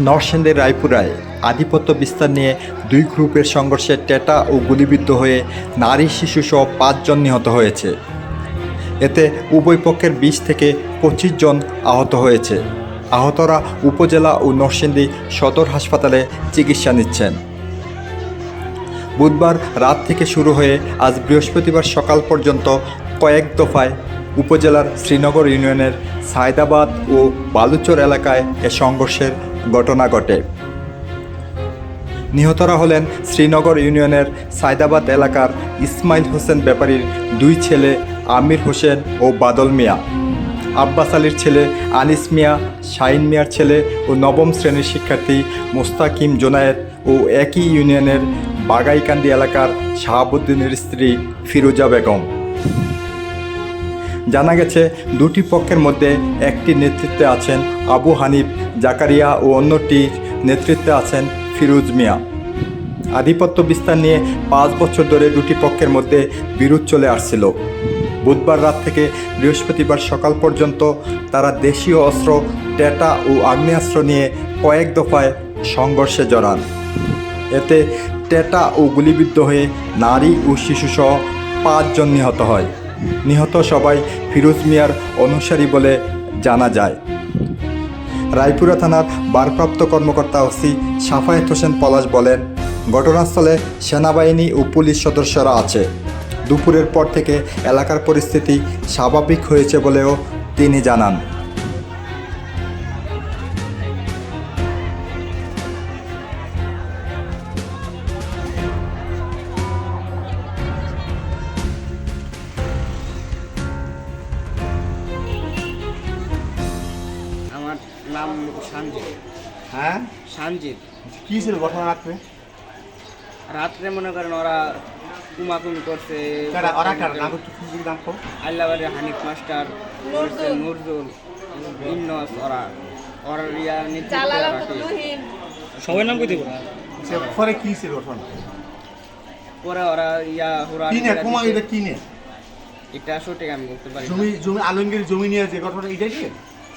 নরসিংদীর রায়পুরায় আধিপত্য বিস্তার নিয়ে দুই গ্রুপের সংঘর্ষে টেটা ও গুলিবিদ্ধ হয়ে নারী শিশুসহ পাঁচজন নিহত হয়েছে। এতে উভয় পক্ষের বিশ থেকে পঁচিশ জন আহত হয়েছে। আহতরা উপজেলা ও নরসিংদী সদর হাসপাতালে চিকিৎসা নিচ্ছেন। বুধবার রাত থেকে শুরু হয়ে আজ বৃহস্পতিবার সকাল পর্যন্ত কয়েক দফায় উপজেলার শ্রীনগর ইউনিয়নের সায়দাবাদ ও বালুচর এলাকায় এ সংঘর্ষের ঘটনা ঘটে। নিহতরা হলেন শ্রীনগর ইউনিয়নের সায়দাবাদ এলাকার ইসমাইল হোসেন ব্যাপারীর দুই ছেলে আমির হোসেন ও বাদল মিয়া। আব্বাস আলীর ছেলে আনিস মিয়া, শাইন মিয়ার ছেলে ও নবম শ্রেণির শিক্ষার্থী মোস্তাকিম জোনায়েদ ও একই ইউনিয়নের বাগাইকান্দি এলাকার শাহাবুদ্দিনের স্ত্রী ফিরোজা বেগম। জানা গেছে, দুটি পক্ষের মধ্যে একটি নেতৃত্বে আছেন আবু হানিফ জাকারিয়া ও অন্যটির নেতৃত্বে আছেন ফিরোজ মিয়া। আধিপত্য বিস্তার নিয়ে পাঁচ বছর ধরে দুটি পক্ষের মধ্যে বিরোধ চলে আসছিল। বুধবার রাত থেকে বৃহস্পতিবার সকাল পর্যন্ত তারা দেশীয় অস্ত্র টেটা ও আগ্নেয়াস্ত্র নিয়ে কয়েক দফায় সংঘর্ষে জড়ান। এতে টেটা ও গুলিবিদ্ধ হয়ে নারী ও শিশুসহ পাঁচজন নিহত হয়। নিহত সবাই ফিরোজ মিয়ার অনুসারী বলে জানা যায়। রায়পুরা থানার ভারপ্রাপ্ত কর্মকর্তা ওসি সাফায়েত হোসেন পলাশ বলেন, ঘটনাস্থলে সেনাবাহিনী ও পুলিশ সদস্যরা আছে। দুপুরের পর থেকে এলাকার পরিস্থিতি স্বাভাবিক হয়েছে বলেও তিনি জানান। নাম সানজিৎ। হ্যাঁ? সানজিৎ। কি ছিল ঘটনা রাত্রে? রাত্রে মনে করেন ওরা কুমাকুমি করছে কারা? ওরা কারা? নাম একটু ফুল নাম কো আল্লাহবাড়ির হানিফ মাস্টার নুরজুল ইন্নস ওরা। ওরা ইয়া রাখি। নাম কই দিব? পরে কি ছিল ঘটনা? পরে ওরা ইয়া হুরা কি নে কুমা এটা কি এটা সঠিক আমি বলতে পারি জমি জমি আলমগীর জমি নিয়ে যে ঘটনা এটাই কি?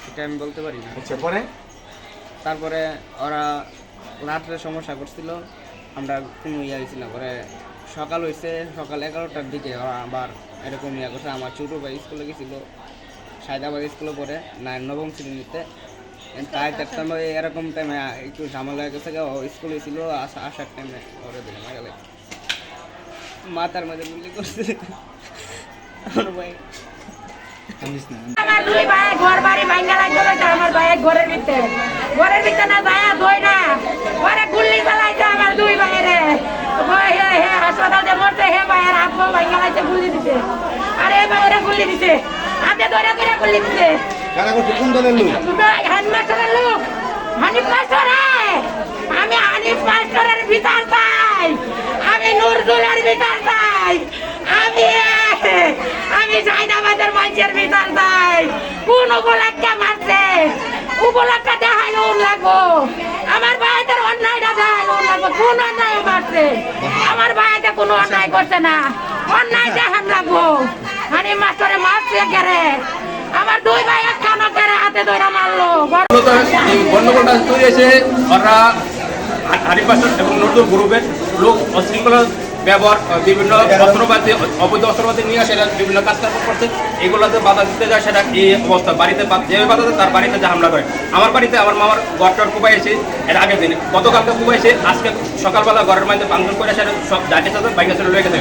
এটা আমি বলতে পারি না। আচ্ছা পরে? তারপরে ওরা রাত্রে সমস্যা করছিল আমরা কোনো ইয়া হয়েছি না। পরে সকাল হয়েছে সকাল এগারোটার দিকে ওরা আবার এরকম ইয়া করছে। আমার ছোটো ভাই স্কুলে গেছিল সায়দাবাদ স্কুলে পড়ে না নবম শ্রেণীতে। তাই টাইম এরকম টাইমে একটু ঝামেলা হয়ে গেছে ও স্কুলে ছিল আসা আসার টাইমে ওরে দিলে মারা গেলে। মাথার মধ্যে গুলি করছে। আমার ভাই আমার দুই ভাই ঘর বাড়ি ভাঙ্গা লাগবে আমার ঘরের ভিতরে। ঘরের ভিতরে না না। ঘরে গুল্লি চালাইছে আমার দুই হে হাসপাতাল মরছে হে ভাইয়ের হাত ভাঙ্গা লাগছে গুল্লি দিছে। আর এ ভাইয়েরা দিছে। হাতে ধরে ধরে গুল্লি দিছে। কারা করছে? কোন দলের লোক? হানিফ মাস্টারের লোক। হানিফ মাস্টার। আমি হানিফ মাস্টারের বিচার চাই। আমি নুরজুলের বিচার চাই। আমি আমি জাইনাবাদের মানুষের বিচার চাই কোন উপলক্ষে মারছে? উপলক্ষে দেখাইলে ওর লাগবো। আমার ভাইদের অন্যায়টা দেখাইলে ওর লাগবো। কোন অন্যায় মারছে? আমার ভাইতে কোনো অন্যায় করছে না। অন্যায় দেখান লাগবো। হানিফ মাস্টারে মারছে গেরে আমার দুই ভাই একখানা করে হাতে ধরে মারলো। গণ্ডগোলটা তৈরি হয়েছে ওরা হারিপাশন এবং নতুন গ্রুপের লোক অশৃঙ্খলা ব্যবহার বিভিন্ন অস্ত্রপাতি অবৈধ অস্ত্রপাতি নিয়ে সেটা বিভিন্ন কাজ কাজ করছে। এগুলোতে বাধা দিতে যায় সেটা এই অবস্থা? বাড়িতে বা- যেভাবে বাধা দেয় তার বাড়িতে যে হামলা করে। আমার বাড়িতে আমার মামার ঘরটার কুপাই এসে এর আগের দিন গতকালকে কুপাই এসে আজকে সকালবেলা ঘরের মধ্যে ভাঙচুর করে সেটা সব জাতি সাথে বাইকে ছেড়ে রয়ে গেছে।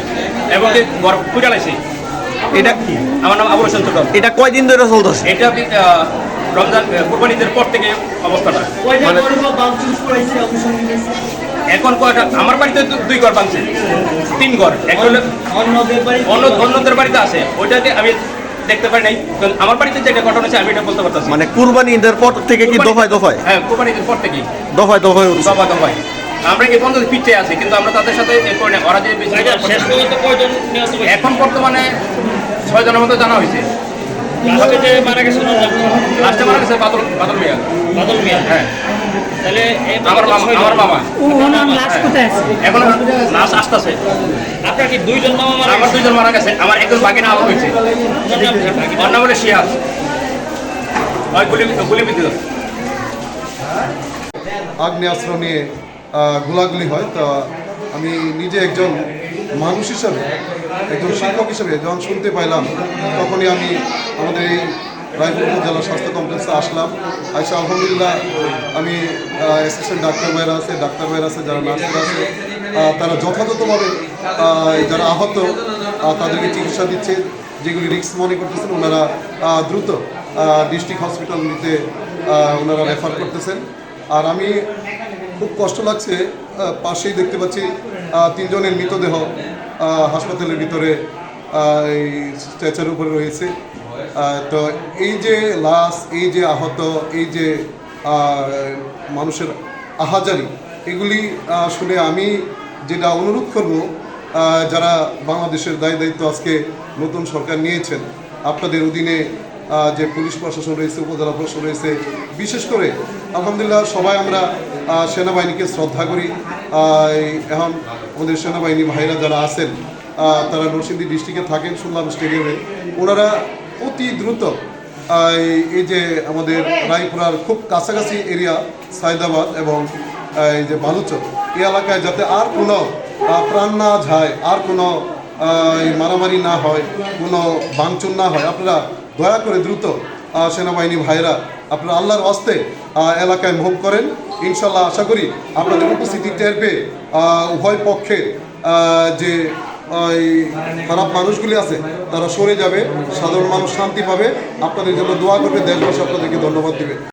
এবং ঘর খুঁজে লাইছে। এটা কি? আমার নাম আবুল হোসেন ছোট। এটা কয়দিন ধরে চলতেছে? এটা রমজান আহ, কুরবানিদের পর থেকে অবস্থাটা। এখন কয়টা? আমার বাড়িতে দুই ঘর ভাঙছে। তিন ঘর। অন্যদের বাড়িতে আছে। ওইটাকে আমি দেখতে পাই নাই। কারণ আমার বাড়িতে যেটা ঘটনা হচ্ছে আমি এটা বলতে পারতেছি। মানে কুরবানি ঈদের পর থেকে কি দফায় দফায়? হ্যাঁ কুরবানিদের পর থেকেই দফায় দফায় হচ্ছে। দফায় আমরা কি পর্যন্ত পিঠে আছি কিন্তু আমরা তাদের সাথে করি না। ওরা যে বেশি এখন বর্তমানে ছয় জনের মতো জানা হয়েছে। লাস্টে যে মারা গেছে ওনার নাম কি? লাস্টে মারা গেছে বাদল বাদল মিয়া। বাদল মিয়া। হ্যাঁ। তাহলে এই আমার মামা আমার মামা। কোথায় আছে? এখন লাশ আসতেছে। আপনার কি দুইজন মামা মারা আমার দুজন মারা গেছে আমার একজন বাকি না হয়েছে। ওনার নাম ওর হলো ওই গুলি গুলি বিদ্যুৎ আগ্নেয়াস্ত্র নিয়ে গোলাগুলি হয়। তা আমি নিজে একজন মানুষ হিসাবে একজন শিক্ষক হিসেবে যখন শুনতে পাইলাম তখনই আমি আমাদের এই রায়পুর উপজেলা স্বাস্থ্য কমপ্লেক্সে আসলাম। আইসা আলহামদুলিল্লাহ, আমি অ্যাসিস্ট্যান্ট ডাক্তার ভাইরা আছে, ডাক্তার ভাইরা আছে, যারা নার্সরা আছে তারা যথাযথভাবে যারা আহত তাদেরকে চিকিৎসা দিচ্ছে। যেগুলি রিস্ক মনে করতেছেন, ওনারা দ্রুত ডিস্ট্রিক্ট হসপিটাল নিতে ওনারা রেফার করতেছেন। আর আমি খুব কষ্ট লাগছে পাশেই দেখতে পাচ্ছি তিনজনের মৃতদেহ হাসপাতালের ভিতরে স্ট্রেচার উপরে রয়েছে। তো এই যে লাশ, এই যে আহত, এই যে মানুষের আহাজারি, এগুলি শুনে আমি যেটা অনুরোধ করব যারা বাংলাদেশের দায় দায়িত্ব আজকে নতুন সরকার নিয়েছেন, আপনাদের অধীনে যে পুলিশ প্রশাসন রয়েছে, উপজেলা প্রশাসন রয়েছে, বিশেষ করে, আলহামদুলিল্লাহ সবাই আমরা সেনাবাহিনীকে শ্রদ্ধা করি। এখন আমাদের সেনাবাহিনী ভাইরা যারা আছেন তারা নরসিংদী ডিস্ট্রিক্টে থাকেন, শুনলাম স্টেডিয়ামে। ওনারা অতি দ্রুত এই- যে আমাদের রায়পুরার খুব কাছাকাছি এরিয়া সায়দাবাদ এবং এই যে বালুচর এই এলাকায় যাতে আর কোনো প্রাণ না যায় আর কোনো মারামারি না হয় কোনো ভাঙচুর না হয় আপনারা দয়া করে দ্রুত সেনাবাহিনী ভাইরা আপনারা আল্লাহর হস্তে এলাকায় মুভ করেন। ইনশাল্লাহ আশা করি আপনাদের উপস্থিতি টের পেয়ে উভয় পক্ষে আহ, যে এই খারাপ মানুষগুলি আছে, তারা সরে যাবে, সাধারণ মানুষ শান্তি পাবে। আপনাদের জন্য দোয়া করবে, দেশবাসী আপনাদেরকে ধন্যবাদ দিবে।